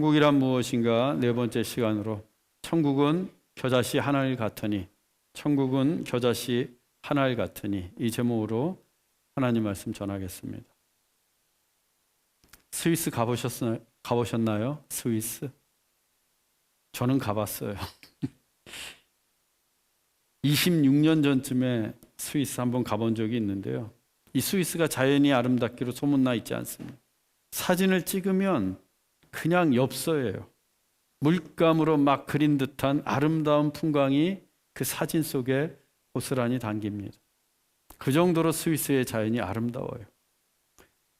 천국이란 무엇인가 네 번째 시간으로 천국은 겨자씨 하나일 같으니 천국은 겨자씨 하나일 같으니 이 제목으로 하나님 말씀 전하겠습니다. 스위스 가보셨나요? 가보셨나요? 스위스? 저는 가봤어요. 26년 전쯤에 스위스 한번 가본 적이 있는데요. 이 스위스가 자연이 아름답기로 소문나 있지 않습니다. 사진을 찍으면 그냥 엽서예요. 물감으로 막 그린 듯한 아름다운 풍광이 그 사진 속에 고스란히 담깁니다. 그 정도로 스위스의 자연이 아름다워요.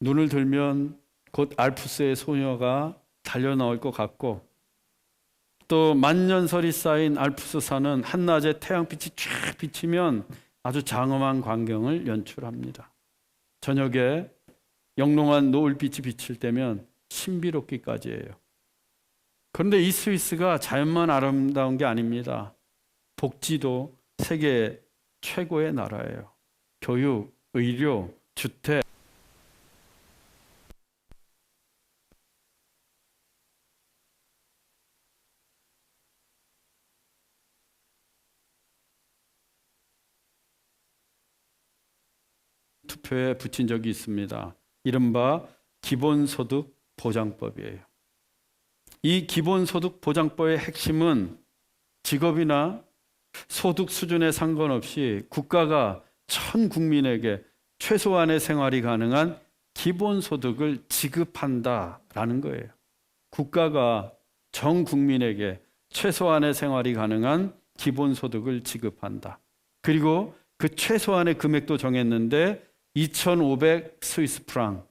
눈을 들면 곧 알프스의 소녀가 달려 나올 것 같고 또 만년설이 쌓인 알프스 산은 한낮에 태양빛이 쫙 비치면 아주 장엄한 광경을 연출합니다. 저녁에 영롱한 노을빛이 비칠 때면 신비롭기까지예요. 그런데 이 스위스가 자연만 아름다운 게 아닙니다. 복지도 세계 최고의 나라예요. 교육, 의료, 주택, 투표에 붙인 적이 있습니다. 이른바 기본소득 보장법이에요. 이 기본소득 보장법의 핵심은 직업이나 소득 수준에 상관없이 국가가 전 국민에게 최소한의 생활이 가능한 기본소득을 지급한다라는 거예요. 국가가 전 국민에게 최소한의 생활이 가능한 기본소득을 지급한다. 그리고 그 최소한의 금액도 정했는데 2,500 스위스 프랑,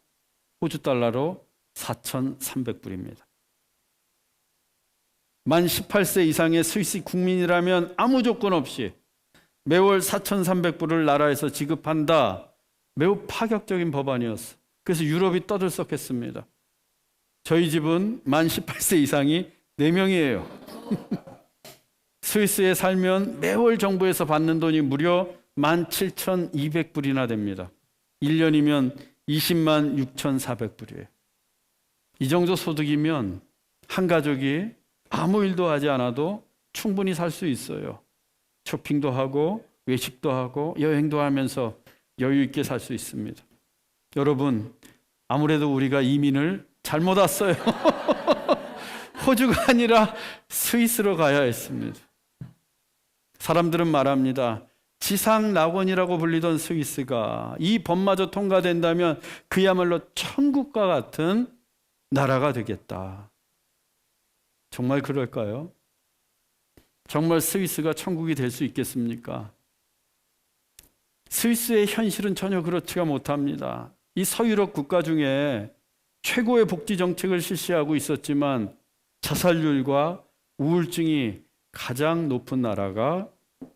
호주 달러로 4,300불입니다. 만 18세 이상의 스위스 국민이라면 아무 조건 없이 매월 4,300불을 나라에서 지급한다. 매우 파격적인 법안이었어. 그래서 유럽이 떠들썩했습니다. 저희 집은 만 18세 이상이 4명이에요. 스위스에 살면 매월 정부에서 받는 돈이 무려 17,200불이나 됩니다. 1년이면 20만 6,400불이에요. 이 정도 소득이면 한 가족이 아무 일도 하지 않아도 충분히 살 수 있어요. 쇼핑도 하고 외식도 하고 여행도 하면서 여유 있게 살 수 있습니다. 여러분, 아무래도 우리가 이민을 잘못 왔어요. 호주가 아니라 스위스로 가야 했습니다. 사람들은 말합니다. 지상 낙원이라고 불리던 스위스가 이 법마저 통과된다면 그야말로 천국과 같은 나라가 되겠다. 정말 그럴까요? 정말 스위스가 천국이 될 수 있겠습니까? 스위스의 현실은 전혀 그렇지가 못합니다. 이 서유럽 국가 중에 최고의 복지 정책을 실시하고 있었지만 자살률과 우울증이 가장 높은 나라가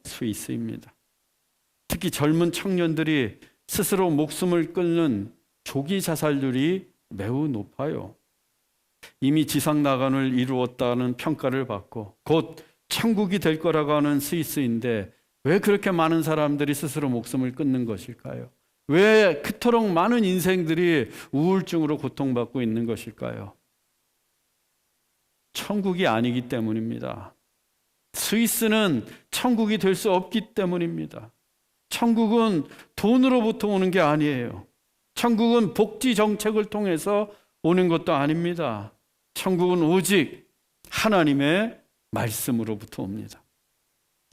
스위스입니다. 특히 젊은 청년들이 스스로 목숨을 끊는 조기 자살률이 매우 높아요. 이미 지상 나간을 이루었다는 평가를 받고 곧 천국이 될 거라고 하는 스위스인데 왜 그렇게 많은 사람들이 스스로 목숨을 끊는 것일까요? 왜 그토록 많은 인생들이 우울증으로 고통받고 있는 것일까요? 천국이 아니기 때문입니다. 스위스는 천국이 될 수 없기 때문입니다. 천국은 돈으로부터 오는 게 아니에요. 천국은 복지 정책을 통해서 오는 것도 아닙니다. 천국은 오직 하나님의 말씀으로부터 옵니다.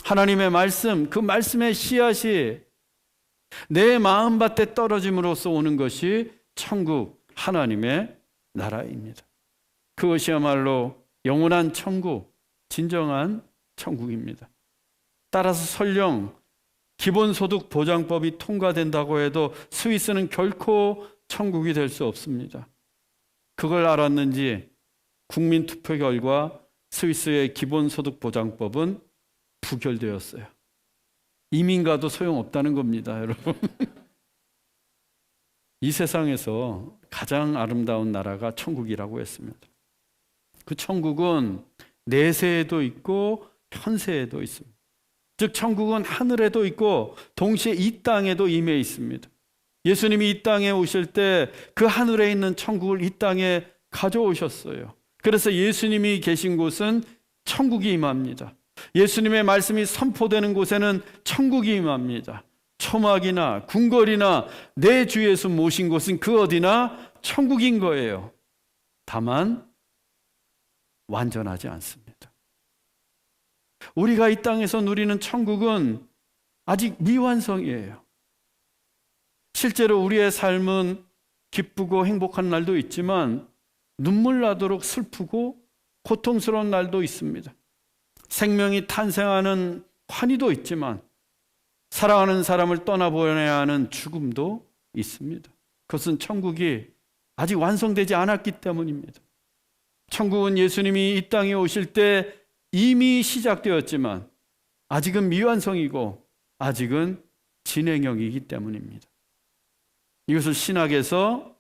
하나님의 말씀, 그 말씀의 씨앗이 내 마음밭에 떨어짐으로써 오는 것이 천국 하나님의 나라입니다. 그것이야말로 영원한 천국, 진정한 천국입니다. 따라서 설령 기본소득 보장법이 통과된다고 해도 스위스는 결코 천국이 될 수 없습니다. 그걸 알았는지 국민 투표 결과 스위스의 기본소득 보장법은 부결되었어요. 이민가도 소용없다는 겁니다, 여러분. 이 세상에서 가장 아름다운 나라가 천국이라고 했습니다. 그 천국은 내세에도 있고 현세에도 있습니다. 즉 천국은 하늘에도 있고 동시에 이 땅에도 임해 있습니다. 예수님이 이 땅에 오실 때 그 하늘에 있는 천국을 이 땅에 가져오셨어요. 그래서 예수님이 계신 곳은 천국이 임합니다. 예수님의 말씀이 선포되는 곳에는 천국이 임합니다. 초막이나 궁궐이나 내주 예수 모신 곳은 그 어디나 천국인 거예요. 다만 완전하지 않습니다. 우리가 이 땅에서 누리는 천국은 아직 미완성이에요. 실제로 우리의 삶은 기쁘고 행복한 날도 있지만 눈물 나도록 슬프고 고통스러운 날도 있습니다. 생명이 탄생하는 환희도 있지만 사랑하는 사람을 떠나보내야 하는 죽음도 있습니다. 그것은 천국이 아직 완성되지 않았기 때문입니다. 천국은 예수님이 이 땅에 오실 때 이미 시작되었지만 아직은 미완성이고 아직은 진행형이기 때문입니다. 이것을 신학에서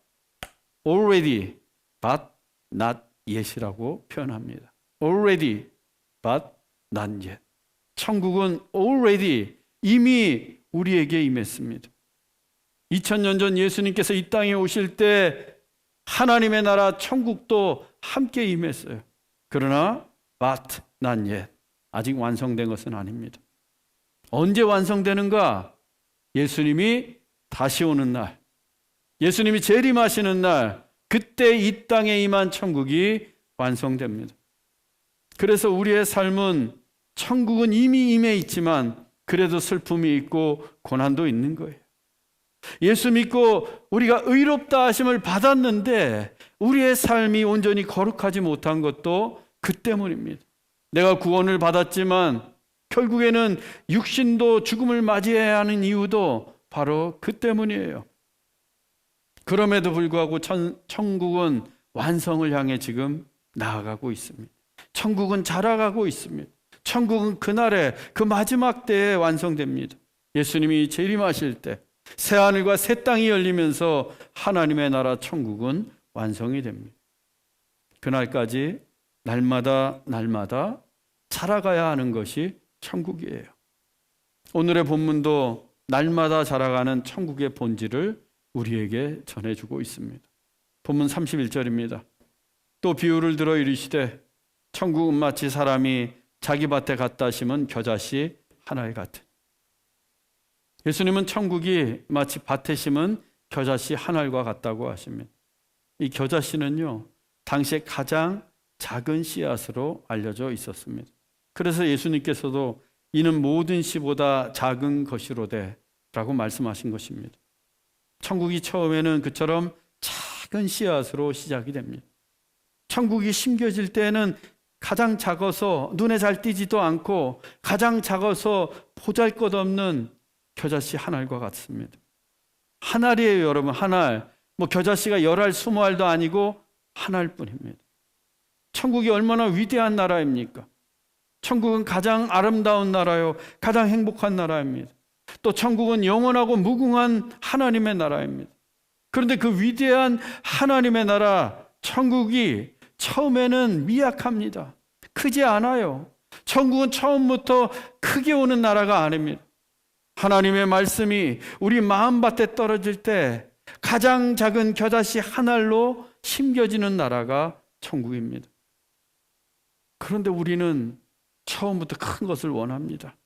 already but not yet이라고 표현합니다. already but not yet. 천국은 already 이미 우리에게 임했습니다. 2000년 전 예수님께서 이 땅에 오실 때 하나님의 나라 천국도 함께 임했어요. 그러나 but not yet. 아직 완성된 것은 아닙니다. 언제 완성되는가? 예수님이 다시 오는 날. 예수님이 재림하시는 날. 그때 이 땅에 임한 천국이 완성됩니다. 그래서 우리의 삶은 천국은 이미 임해 있지만 그래도 슬픔이 있고 고난도 있는 거예요. 예수 믿고 우리가 의롭다 하심을 받았는데 우리의 삶이 온전히 거룩하지 못한 것도 그 때문입니다. 내가 구원을 받았지만 결국에는 육신도 죽음을 맞이해야 하는 이유도 바로 그 때문이에요. 그럼에도 불구하고 천, 천국은 완성을 향해 지금 나아가고 있습니다. 천국은 자라가고 있습니다. 천국은 그날에 그 마지막 때에 완성됩니다. 예수님이 재림하실 때 새 하늘과 새 땅이 열리면서 하나님의 나라 천국은 완성이 됩니다. 그날까지 날마다 날마다 자라가야 하는 것이 천국이에요. 오늘의 본문도 날마다 자라가는 천국의 본질을 우리에게 전해주고 있습니다. 본문 31절입니다. 또 비유를 들어 이르시되 천국은 마치 사람이 자기 밭에 갖다 심은 겨자씨 하나에 같은 예수님은 천국이 마치 밭에 심은 겨자씨 한 알과 같다고 하십니다. 이 겨자씨는요, 당시에 가장 작은 씨앗으로 알려져 있었습니다. 그래서 예수님께서도 이는 모든 씨보다 작은 것이로되 라고 말씀하신 것입니다. 천국이 처음에는 그처럼 작은 씨앗으로 시작이 됩니다. 천국이 심겨질 때는 가장 작아서 눈에 잘 띄지도 않고 가장 작아서 보잘 것 없는 겨자씨 한 알과 같습니다. 한 알이에요, 여러분. 한 알. 뭐 겨자씨가 열 알, 스무 알도 아니고 한 알 뿐입니다. 천국이 얼마나 위대한 나라입니까? 천국은 가장 아름다운 나라요, 가장 행복한 나라입니다. 또 천국은 영원하고 무궁한 하나님의 나라입니다. 그런데 그 위대한 하나님의 나라, 천국이 처음에는 미약합니다. 크지 않아요. 천국은 처음부터 크게 오는 나라가 아닙니다. 하나님의 말씀이 우리 마음밭에 떨어질 때 가장 작은 겨자씨 한 알로 심겨지는 나라가 천국입니다. 그런데 우리는 처음부터 큰 것을 원합니다.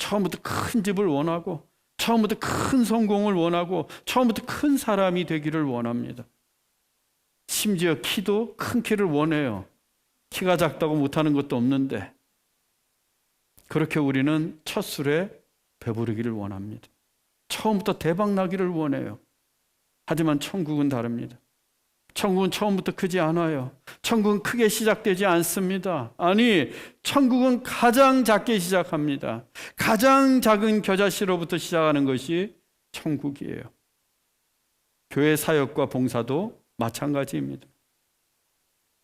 처음부터 큰 집을 원하고, 처음부터 큰 성공을 원하고, 처음부터 큰 사람이 되기를 원합니다. 심지어 키도 큰 키를 원해요. 키가 작다고 못하는 것도 없는데. 그렇게 우리는 첫 술에 배부르기를 원합니다. 처음부터 대박 나기를 원해요. 하지만 천국은 다릅니다. 천국은 처음부터 크지 않아요. 천국은 크게 시작되지 않습니다. 아니, 천국은 가장 작게 시작합니다. 가장 작은 겨자씨로부터 시작하는 것이 천국이에요. 교회 사역과 봉사도 마찬가지입니다.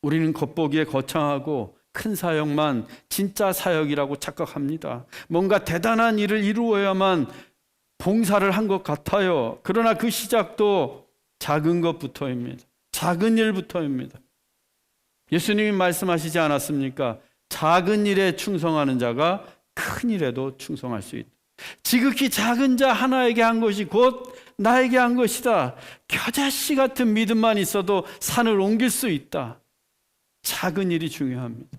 우리는 겉보기에 거창하고 큰 사역만 진짜 사역이라고 착각합니다. 뭔가 대단한 일을 이루어야만 봉사를 한 것 같아요. 그러나 그 시작도 작은 것부터입니다. 작은 일부터입니다. 예수님이 말씀하시지 않았습니까? 작은 일에 충성하는 자가 큰 일에도 충성할 수 있다. 지극히 작은 자 하나에게 한 것이 곧 나에게 한 것이다. 겨자씨 같은 믿음만 있어도 산을 옮길 수 있다. 작은 일이 중요합니다.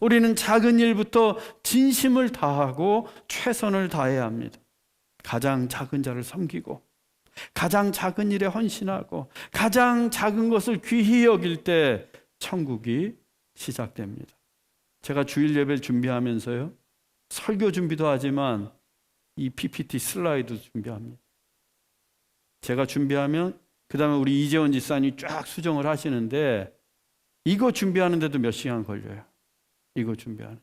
우리는 작은 일부터 진심을 다하고 최선을 다해야 합니다. 가장 작은 자를 섬기고 가장 작은 일에 헌신하고 가장 작은 것을 귀히 여길 때 천국이 시작됩니다. 제가 주일 예배를 준비하면서요. 설교 준비도 하지만 이 PPT 슬라이드 준비합니다. 제가 준비하면 그다음에 우리 이재원 지사님이 쫙 수정을 하시는데 이거 준비하는데도 몇 시간 걸려요. 이거 준비하는.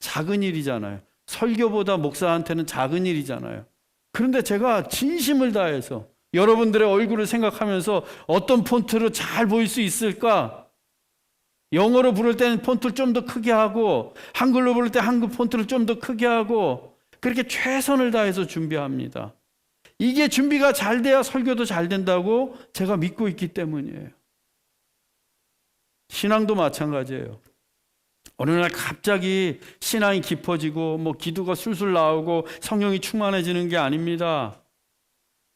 작은 일이잖아요. 설교보다 목사한테는 작은 일이잖아요. 그런데 제가 진심을 다해서 여러분들의 얼굴을 생각하면서 어떤 폰트로 잘 보일 수 있을까? 영어로 부를 때는 폰트를 좀 더 크게 하고 한글로 부를 때 한글 폰트를 좀 더 크게 하고 그렇게 최선을 다해서 준비합니다. 이게 준비가 잘 돼야 설교도 잘 된다고 제가 믿고 있기 때문이에요. 신앙도 마찬가지예요. 어느 날 갑자기 신앙이 깊어지고 뭐 기도가 술술 나오고 성령이 충만해지는 게 아닙니다.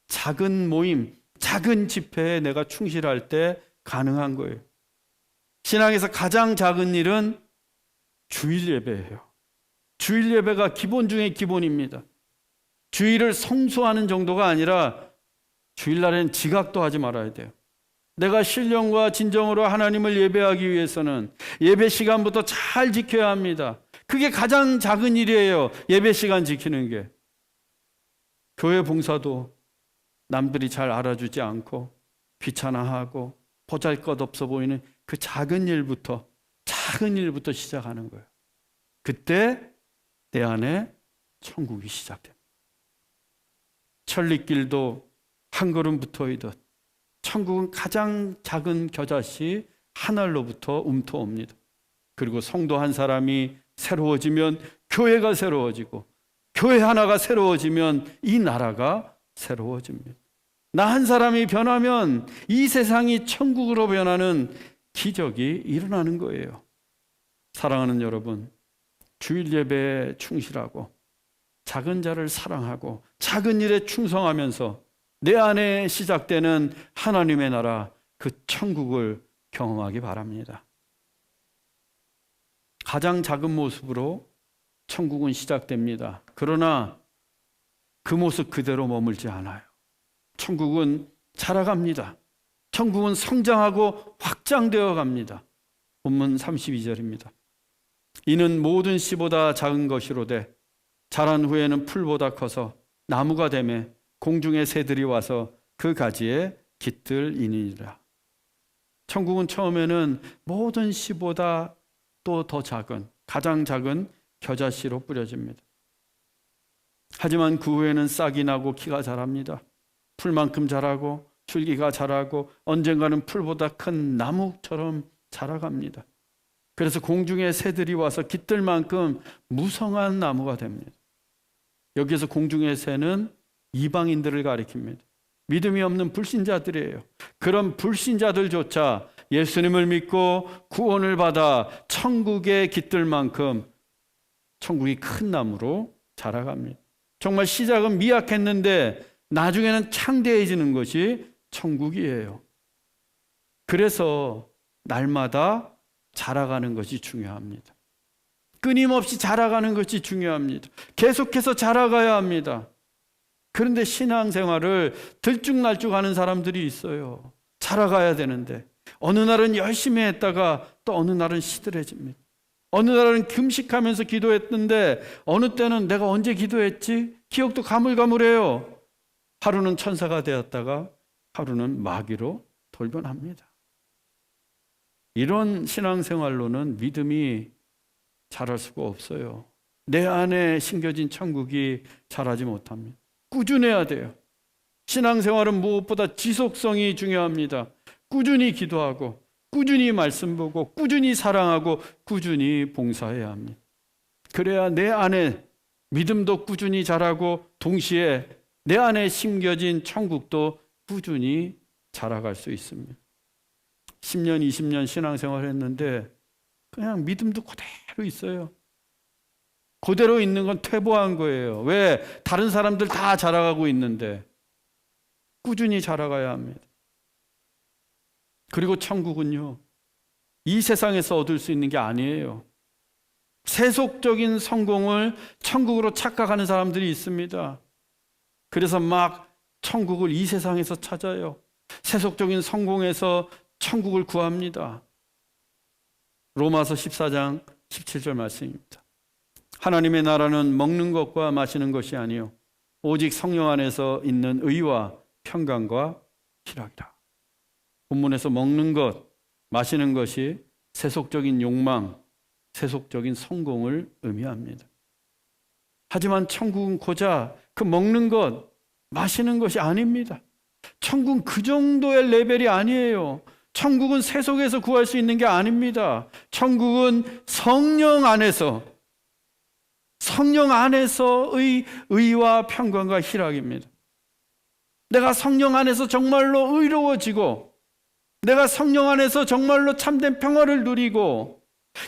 작은 모임, 작은 집회에 내가 충실할 때 가능한 거예요. 신앙에서 가장 작은 일은 주일 예배예요. 주일 예배가 기본 중에 기본입니다. 주일을 성수하는 정도가 아니라 주일날엔 지각도 하지 말아야 돼요. 내가 신령과 진정으로 하나님을 예배하기 위해서는 예배 시간부터 잘 지켜야 합니다. 그게 가장 작은 일이에요. 예배 시간 지키는 게. 교회 봉사도 남들이 잘 알아주지 않고 귀찮아하고 보잘 것 없어 보이는 그 작은 일부터 작은 일부터 시작하는 거예요. 그때 내 안에 천국이 시작됩니다. 천리길도 한 걸음 붙어이듯 천국은 가장 작은 겨자씨 하늘로부터 움터옵니다. 그리고 성도 한 사람이 새로워지면 교회가 새로워지고 교회 하나가 새로워지면 이 나라가 새로워집니다. 나 한 사람이 변하면 이 세상이 천국으로 변하는 기적이 일어나는 거예요. 사랑하는 여러분, 주일 예배에 충실하고 작은 자를 사랑하고 작은 일에 충성하면서 내 안에 시작되는 하나님의 나라 그 천국을 경험하기 바랍니다. 가장 작은 모습으로 천국은 시작됩니다. 그러나 그 모습 그대로 머물지 않아요. 천국은 자라갑니다. 천국은 성장하고 확장되어 갑니다. 본문 32절입니다. 이는 모든 씨보다 작은 것이로되 자란 후에는 풀보다 커서 나무가 되매 공중의 새들이 와서 그 가지에 깃들이니라. 천국은 처음에는 모든 씨보다 또 더 작은 가장 작은 겨자씨로 뿌려집니다. 하지만 그 후에는 싹이 나고 키가 자랍니다. 풀만큼 자라고 줄기가 자라고 언젠가는 풀보다 큰 나무처럼 자라갑니다. 그래서 공중의 새들이 와서 깃들 만큼 무성한 나무가 됩니다. 여기서 공중의 새는 이방인들을 가리킵니다. 믿음이 없는 불신자들이에요. 그런 불신자들조차 예수님을 믿고 구원을 받아 천국에 깃들 만큼 천국이 큰 나무로 자라갑니다. 정말 시작은 미약했는데 나중에는 창대해지는 것이 천국이에요. 그래서 날마다 자라가는 것이 중요합니다. 끊임없이 자라가는 것이 중요합니다. 계속해서 자라가야 합니다. 그런데 신앙생활을 들쭉날쭉 하는 사람들이 있어요. 자라가야 되는데 어느 날은 열심히 했다가 또 어느 날은 시들해집니다. 어느 날은 금식하면서 기도했는데 어느 때는 내가 언제 기도했지? 기억도 가물가물해요. 하루는 천사가 되었다가 하루는 마귀로 돌변합니다. 이런 신앙생활로는 믿음이 자랄 수가 없어요. 내 안에 심겨진 천국이 자라지 못합니다. 꾸준해야 돼요. 신앙생활은 무엇보다 지속성이 중요합니다. 꾸준히 기도하고, 꾸준히 말씀 보고, 꾸준히 사랑하고, 꾸준히 봉사해야 합니다. 그래야 내 안에 믿음도 꾸준히 자라고, 동시에 내 안에 심겨진 천국도 꾸준히 자라갈 수 있습니다. 10년, 20년 신앙생활 했는데, 그냥 믿음도 그대로 있어요. 그대로 있는 건 퇴보한 거예요. 왜? 다른 사람들 다 자라가고 있는데 꾸준히 자라가야 합니다. 그리고 천국은요. 이 세상에서 얻을 수 있는 게 아니에요. 세속적인 성공을 천국으로 착각하는 사람들이 있습니다. 그래서 막 천국을 이 세상에서 찾아요. 세속적인 성공에서 천국을 구합니다. 로마서 14장 17절 말씀입니다. 하나님의 나라는 먹는 것과 마시는 것이 아니요 오직 성령 안에서 있는 의와 평강과 희락이라. 본문에서 먹는 것, 마시는 것이 세속적인 욕망, 세속적인 성공을 의미합니다. 하지만 천국은 고작 그 먹는 것, 마시는 것이 아닙니다. 천국은 그 정도의 레벨이 아니에요. 천국은 세속에서 구할 수 있는 게 아닙니다. 천국은 성령 안에서 성령 안에서의 의와 평강과 희락입니다. 내가 성령 안에서 정말로 의로워지고 내가 성령 안에서 정말로 참된 평화를 누리고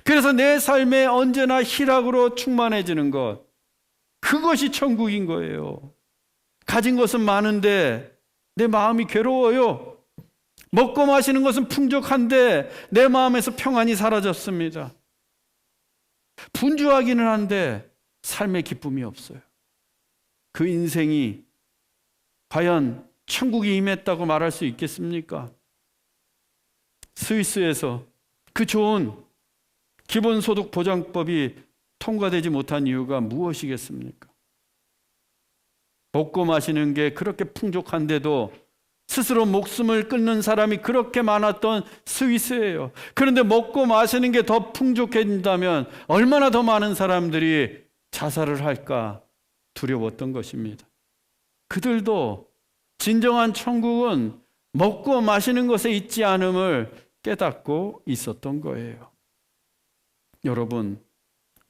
그래서 내 삶에 언제나 희락으로 충만해지는 것 그것이 천국인 거예요. 가진 것은 많은데 내 마음이 괴로워요. 먹고 마시는 것은 풍족한데 내 마음에서 평안이 사라졌습니다. 분주하기는 한데 삶의 기쁨이 없어요. 그 인생이 과연 천국이 임했다고 말할 수 있겠습니까? 스위스에서 그 좋은 기본소득 보장법이 통과되지 못한 이유가 무엇이겠습니까? 먹고 마시는 게 그렇게 풍족한데도 스스로 목숨을 끊는 사람이 그렇게 많았던 스위스예요. 그런데 먹고 마시는 게 더 풍족해진다면 얼마나 더 많은 사람들이 자살을 할까 두려웠던 것입니다. 그들도 진정한 천국은 먹고 마시는 것에 있지 않음을 깨닫고 있었던 거예요. 여러분,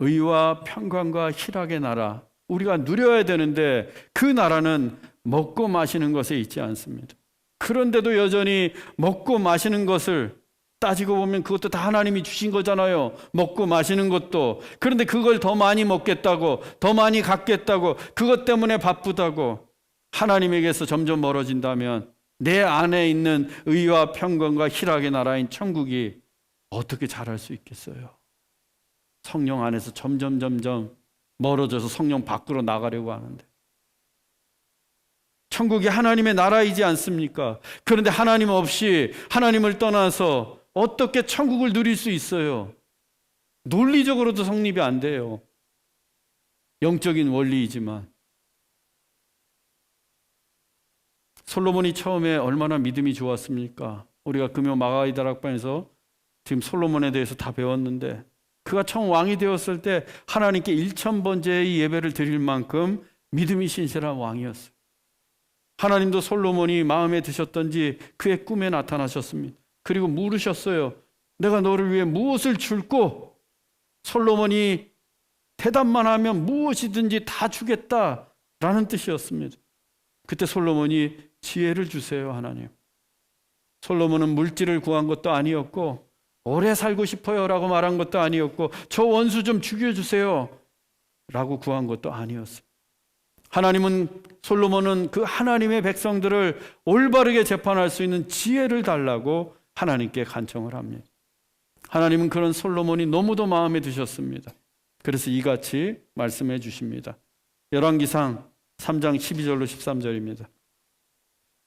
의와 평강과 희락의 나라, 우리가 누려야 되는데 그 나라는 먹고 마시는 것에 있지 않습니다. 그런데도 여전히 먹고 마시는 것을 따지고 보면 그것도 다 하나님이 주신 거잖아요. 먹고 마시는 것도. 그런데 그걸 더 많이 먹겠다고, 더 많이 갖겠다고, 그것 때문에 바쁘다고 하나님에게서 점점 멀어진다면 내 안에 있는 의와 평강과 희락의 나라인 천국이 어떻게 자랄 수 있겠어요? 성령 안에서 점점 점점 멀어져서 성령 밖으로 나가려고 하는데. 천국이 하나님의 나라이지 않습니까? 그런데 하나님 없이 하나님을 떠나서 어떻게 천국을 누릴 수 있어요? 논리적으로도 성립이 안 돼요. 영적인 원리이지만. 솔로몬이 처음에 얼마나 믿음이 좋았습니까? 우리가 금요 마가이 다락방에서 지금 솔로몬에 대해서 다 배웠는데 그가 처음 왕이 되었을 때 하나님께 1천 번째의 예배를 드릴 만큼 믿음이 신실한 왕이었어요. 하나님도 솔로몬이 마음에 드셨던지 그의 꿈에 나타나셨습니다. 그리고 물으셨어요. 내가 너를 위해 무엇을 줄고 솔로몬이 대답만 하면 무엇이든지 다 주겠다라는 뜻이었습니다. 그때 솔로몬이 지혜를 주세요, 하나님. 솔로몬은 물질을 구한 것도 아니었고 오래 살고 싶어요라고 말한 것도 아니었고 저 원수 좀 죽여 주세요 라고 구한 것도 아니었어요. 하나님은 솔로몬은 그 하나님의 백성들을 올바르게 재판할 수 있는 지혜를 달라고 하나님께 간청을 합니다. 하나님은 그런 솔로몬이 너무도 마음에 드셨습니다. 그래서 이같이 말씀해 주십니다. 열왕기상 3장 12절로 13절입니다.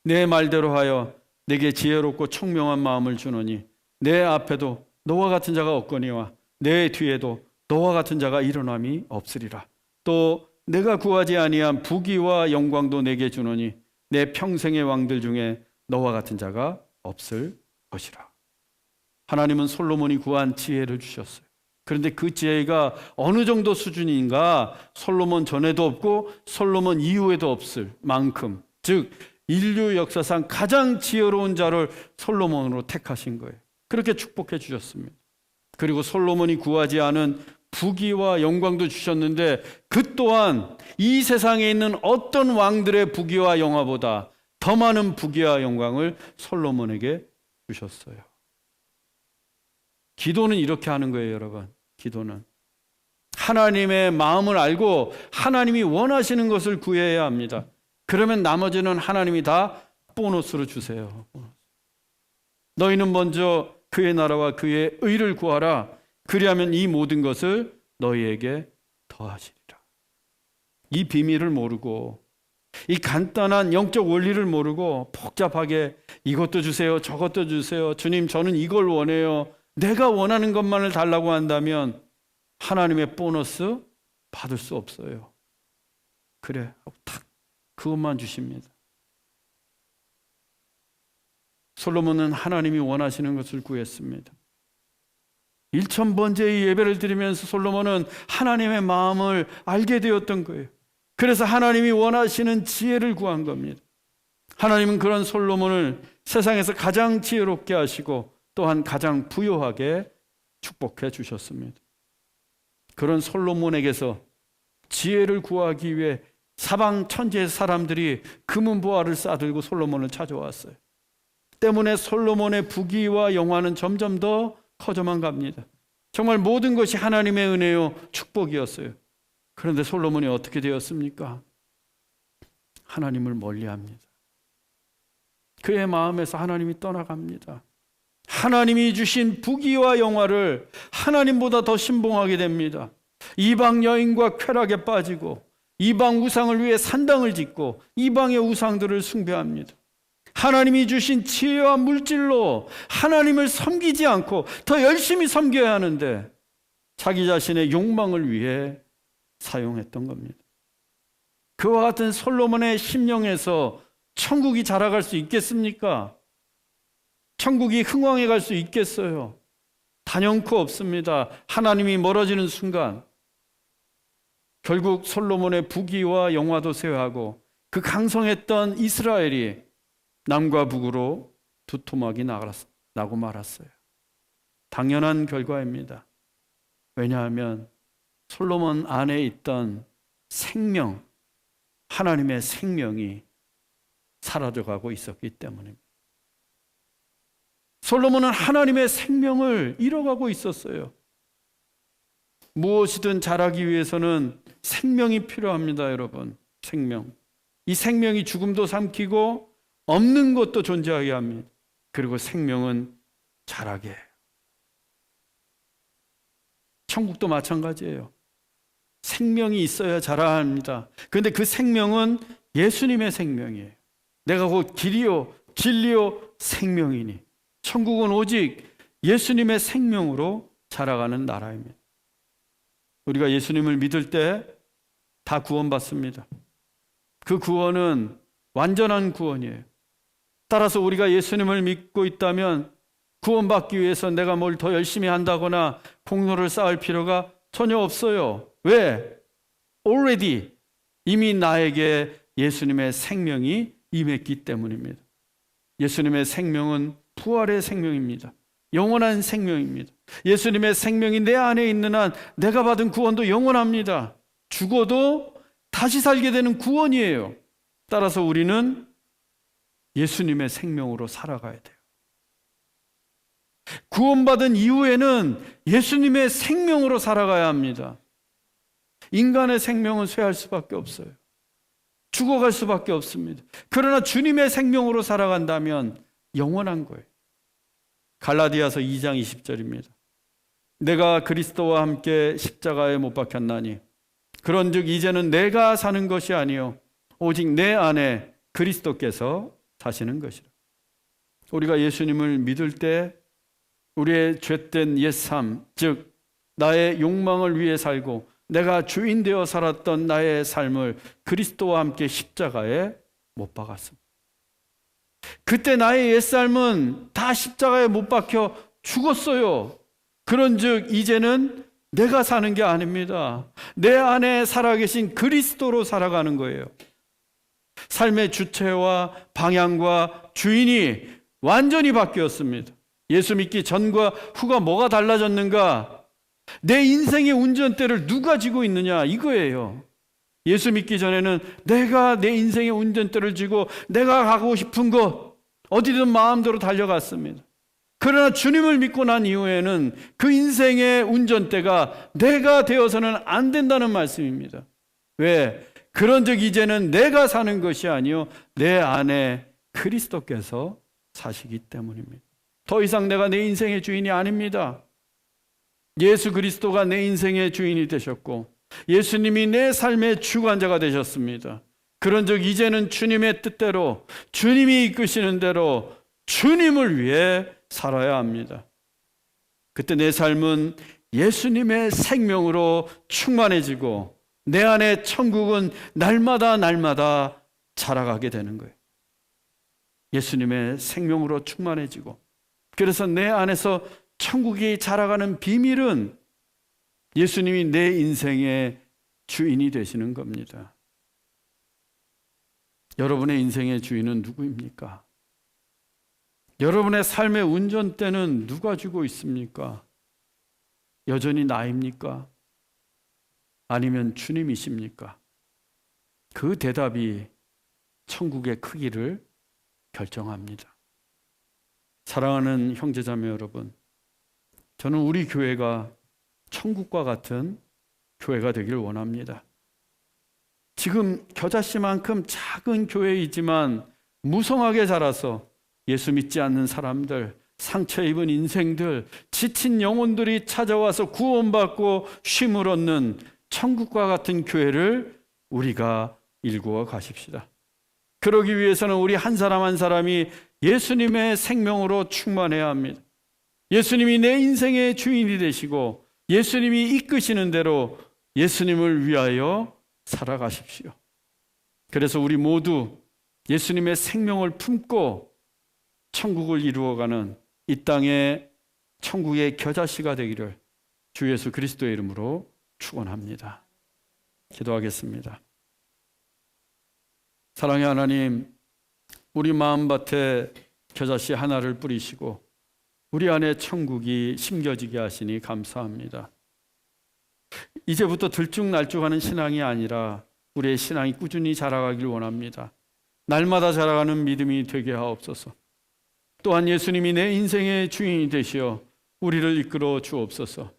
내 말대로 하여 내게 지혜롭고 총명한 마음을 주노니 내 앞에도 너와 같은 자가 없거니와 내 뒤에도 너와 같은 자가 일어남이 없으리라. 또 내가 구하지 아니한 부귀와 영광도 내게 주노니 내 평생의 왕들 중에 너와 같은 자가 없을 것이라. 하나님은 솔로몬이 구한 지혜를 주셨어요. 그런데 그 지혜가 어느 정도 수준인가 솔로몬 전에도 없고 솔로몬 이후에도 없을 만큼 즉 인류 역사상 가장 지혜로운 자를 솔로몬으로 택하신 거예요. 그렇게 축복해 주셨습니다. 그리고 솔로몬이 구하지 않은 부귀와 영광도 주셨는데 그 또한 이 세상에 있는 어떤 왕들의 부귀와 영화보다 더 많은 부귀와 영광을 솔로몬에게 주셨어요. 기도는 이렇게 하는 거예요, 여러분. 기도는 하나님의 마음을 알고 하나님이 원하시는 것을 구해야 합니다. 그러면 나머지는 하나님이 다 보너스로 주세요. 너희는 먼저 그의 나라와 그의 의를 구하라. 그리하면 이 모든 것을 너희에게 더하시리라. 이 비밀을 모르고 이 간단한 영적 원리를 모르고 복잡하게 이것도 주세요, 저것도 주세요. 주님, 저는 이걸 원해요. 내가 원하는 것만을 달라고 한다면 하나님의 보너스 받을 수 없어요. 그래, 탁 그것만 주십니다. 솔로몬은 하나님이 원하시는 것을 구했습니다. 1천번째의 예배를 드리면서 솔로몬은 하나님의 마음을 알게 되었던 거예요. 그래서 하나님이 원하시는 지혜를 구한 겁니다. 하나님은 그런 솔로몬을 세상에서 가장 지혜롭게 하시고 또한 가장 부유하게 축복해 주셨습니다. 그런 솔로몬에게서 지혜를 구하기 위해 사방 천지의 사람들이 금은 보화를 싸들고 솔로몬을 찾아왔어요. 때문에 솔로몬의 부귀와 영화는 점점 더 커져만 갑니다. 정말 모든 것이 하나님의 은혜요 축복이었어요. 그런데 솔로몬이 어떻게 되었습니까? 하나님을 멀리합니다. 그의 마음에서 하나님이 떠나갑니다. 하나님이 주신 부귀와 영화를 하나님보다 더 신봉하게 됩니다. 이방 여인과 쾌락에 빠지고 이방 우상을 위해 산당을 짓고 이방의 우상들을 숭배합니다. 하나님이 주신 지혜와 물질로 하나님을 섬기지 않고 더 열심히 섬겨야 하는데 자기 자신의 욕망을 위해 사용했던 겁니다. 그와 같은 솔로몬의 심령에서 천국이 자라갈 수 있겠습니까? 천국이 흥왕해 갈 수 있겠어요? 단연코 없습니다. 하나님이 멀어지는 순간 결국 솔로몬의 부귀와 영화도 쇠하고 그 강성했던 이스라엘이 남과 북으로 두토막이 나고 말았어요. 당연한 결과입니다. 왜냐하면 솔로몬 안에 있던 생명, 하나님의 생명이 사라져가고 있었기 때문입니다. 솔로몬은 하나님의 생명을 잃어가고 있었어요. 무엇이든 잘하기 위해서는 생명이 필요합니다, 여러분. 생명. 이 생명이 죽음도 삼키고 없는 것도 존재하게 합니다. 그리고 생명은 자라게 해요. 천국도 마찬가지예요. 생명이 있어야 자라합니다. 그런데 그 생명은 예수님의 생명이에요. 내가 곧 길이요, 진리요, 생명이니. 천국은 오직 예수님의 생명으로 자라가는 나라입니다. 우리가 예수님을 믿을 때 다 구원받습니다. 그 구원은 완전한 구원이에요. 따라서 우리가 예수님을 믿고 있다면 구원받기 위해서 내가 뭘 더 열심히 한다거나 공로를 쌓을 필요가 전혀 없어요. 왜? already 이미 나에게 예수님의 생명이 임했기 때문입니다. 예수님의 생명은 부활의 생명입니다. 영원한 생명입니다. 예수님의 생명이 내 안에 있는 한 내가 받은 구원도 영원합니다. 죽어도 다시 살게 되는 구원이에요. 따라서 우리는 예수님의 생명으로 살아가야 돼요. 구원받은 이후에는 예수님의 생명으로 살아가야 합니다. 인간의 생명은 쇠할 수밖에 없어요. 죽어갈 수밖에 없습니다. 그러나 주님의 생명으로 살아간다면 영원한 거예요. 갈라디아서 2장 20절입니다. 내가 그리스도와 함께 십자가에 못 박혔나니 그런즉 이제는 내가 사는 것이 아니요 오직 내 안에 그리스도께서 사시는 것이라. 우리가 예수님을 믿을 때 우리의 죄된 옛삶, 즉 나의 욕망을 위해 살고 내가 주인 되어 살았던 나의 삶을 그리스도와 함께 십자가에 못 박았습니다. 그때 나의 옛삶은 다 십자가에 못 박혀 죽었어요. 그런즉 이제는 내가 사는 게 아닙니다. 내 안에 살아계신 그리스도로 살아가는 거예요. 삶의 주체와 방향과 주인이 완전히 바뀌었습니다. 예수 믿기 전과 후가 뭐가 달라졌는가? 내 인생의 운전대를 누가 쥐고 있느냐? 이거예요. 예수 믿기 전에는 내가 내 인생의 운전대를 쥐고 내가 가고 싶은 곳, 어디든 마음대로 달려갔습니다. 그러나 주님을 믿고 난 이후에는 그 인생의 운전대가 내가 되어서는 안 된다는 말씀입니다. 왜? 그런즉 이제는 내가 사는 것이 아니요 내 안에 그리스도께서 사시기 때문입니다. 더 이상 내가 내 인생의 주인이 아닙니다. 예수 그리스도가 내 인생의 주인이 되셨고 예수님이 내 삶의 주관자가 되셨습니다. 그런즉 이제는 주님의 뜻대로 주님이 이끄시는 대로 주님을 위해 살아야 합니다. 그때 내 삶은 예수님의 생명으로 충만해지고 내 안에 천국은 날마다 날마다 자라가게 되는 거예요. 예수님의 생명으로 충만해지고 그래서 내 안에서 천국이 자라가는 비밀은 예수님이 내 인생의 주인이 되시는 겁니다. 여러분의 인생의 주인은 누구입니까? 여러분의 삶의 운전대는 누가 쥐고 있습니까? 여전히 나입니까? 아니면 주님이십니까? 그 대답이 천국의 크기를 결정합니다. 사랑하는 형제자매 여러분, 저는 우리 교회가 천국과 같은 교회가 되길 원합니다. 지금 겨자씨만큼 작은 교회이지만 무성하게 자라서 예수 믿지 않는 사람들, 상처 입은 인생들, 지친 영혼들이 찾아와서 구원받고 쉼을 얻는 천국과 같은 교회를 우리가 일구어 가십시다. 그러기 위해서는 우리 한 사람 한 사람이 예수님의 생명으로 충만해야 합니다. 예수님이 내 인생의 주인이 되시고 예수님이 이끄시는 대로 예수님을 위하여 살아가십시오. 그래서 우리 모두 예수님의 생명을 품고 천국을 이루어가는 이 땅의 천국의 겨자씨가 되기를 주 예수 그리스도의 이름으로 축원합니다. 기도하겠습니다. 사랑의 하나님, 우리 마음밭에 겨자씨 하나를 뿌리시고 우리 안에 천국이 심겨지게 하시니 감사합니다. 이제부터 들쭉날쭉하는 신앙이 아니라 우리의 신앙이 꾸준히 자라가길 원합니다. 날마다 자라가는 믿음이 되게 하옵소서. 또한 예수님이 내 인생의 주인이 되시어 우리를 이끌어 주옵소서.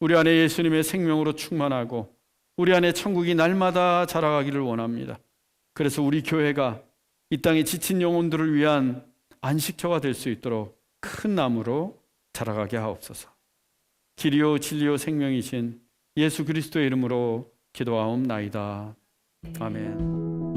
우리 안에 예수님의 생명으로 충만하고 우리 안에 천국이 날마다 자라가기를 원합니다. 그래서 우리 교회가 이 땅에 지친 영혼들을 위한 안식처가 될 수 있도록 큰 나무로 자라가게 하옵소서. 길이요 진리요 생명이신 예수 그리스도의 이름으로 기도하옵나이다. 아멘.